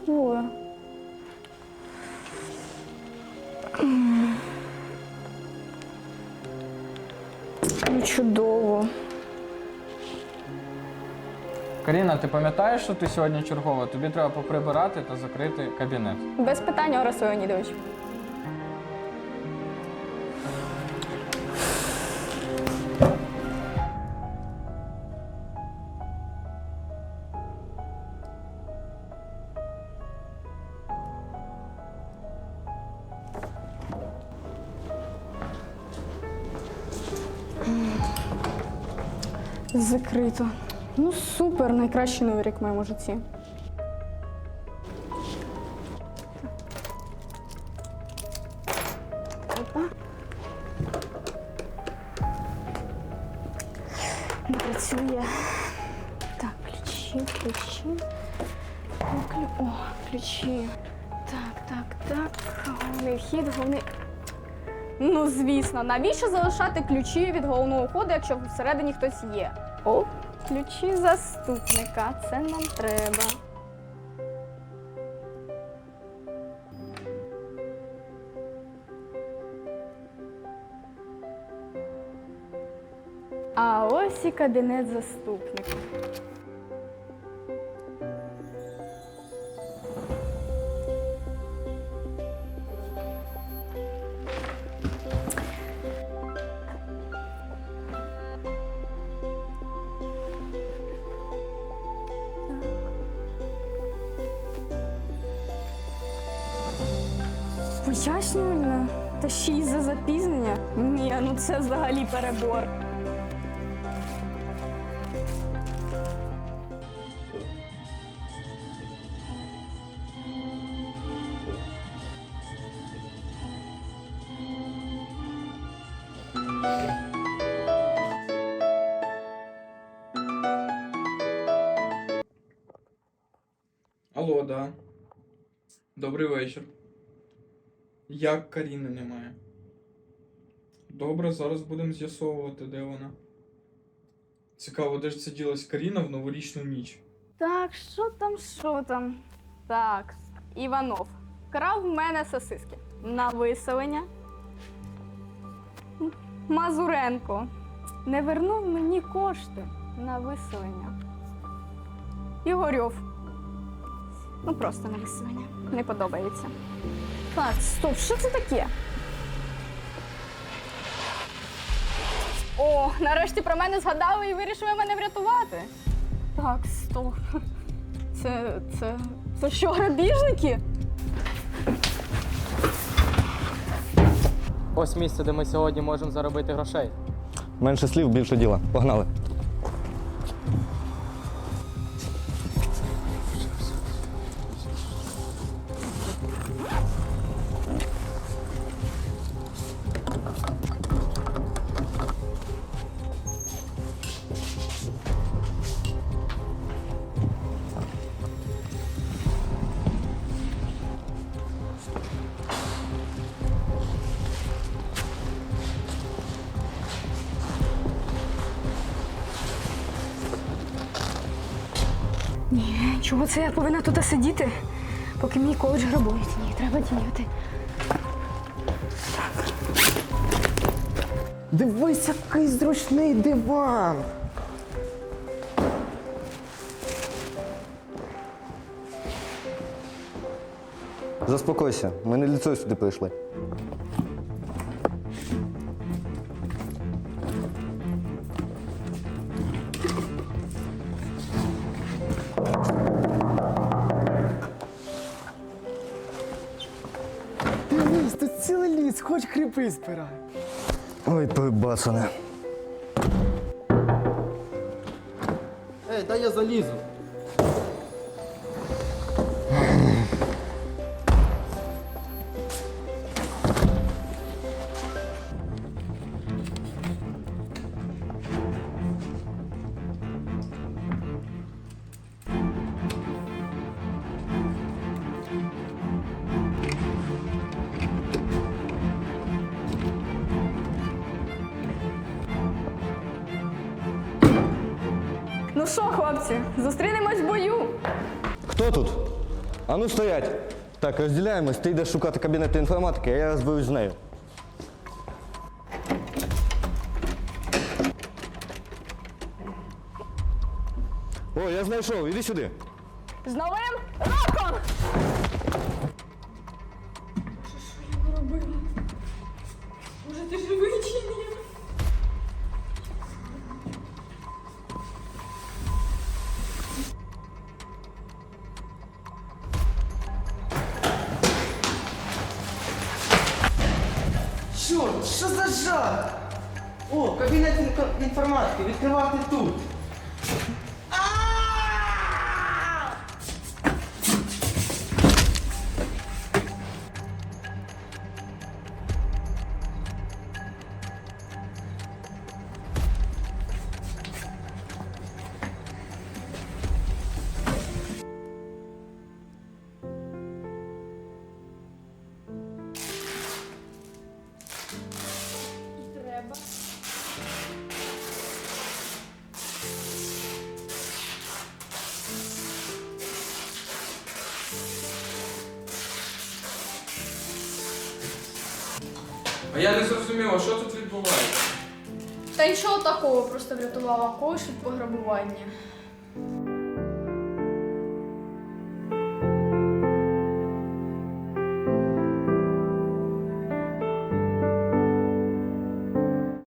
забула. Ну, чудово. Каріна, ти пам'ятаєш, що ти сьогодні чергова? Тобі треба поприбирати та закрити кабінет. Без питань, Орес Леонідович. Закрито. Ну супер, найкращий новий рік в моєму житті. Опа. Не працює. Так, ключі, ключі. О, клю... О, ключі. Так, так, так. Головний вхід, головний. Ну, звісно, навіщо залишати ключі від головного входу, якщо всередині хтось є? О, ключі заступника. Це нам треба. А ось і кабінет заступника. Пояснювальна? Та ще й за запізнення? Ні, ну це взагалі перебор. Алло, да. Добрий вечір. Як Каріни немає? Добре, зараз будемо з'ясовувати, де вона. Цікаво, де ж це ділась Каріна в новорічну ніч. Так, що там, що там? Так, Іванов. Крав в мене сосиски. На виселення. Мазуренко. Не вернув мені кошти на виселення. Ігорьов. Ну, просто на виселення. Не подобається. Так, стоп, що це таке? О, нарешті про мене згадали і вирішили мене врятувати. Так, стоп. Це. це. Це що, грабіжники? Ось місце, де ми сьогодні можемо заробити грошей. Менше слів, більше діла. Погнали. Ні, чого це я повинна тут сидіти, поки мій коледж грабують? Ні, треба діяти. Дивись, який зручний диван. Заспокойся, ми не для цього сюди прийшли. Тут цілий ліс, хоч кріпи збирай. Ой, той басане. Ей, дай я залізу. Ну що, хлопці, зустрінемось в бою. Хто тут? А ну стоять! Так, розділяємось, ти йдеш шукати кабінет інформатики, а я розберусь з нею. О, я знайшов, іди сюди. З новим роком! Боже, ти живий чи ні? Що? Що за жах? О, кабінет інформатики, відкривати тут. А я не зрозуміла, що тут відбувається. Та нічого такого, просто врятувала когось від пограбування.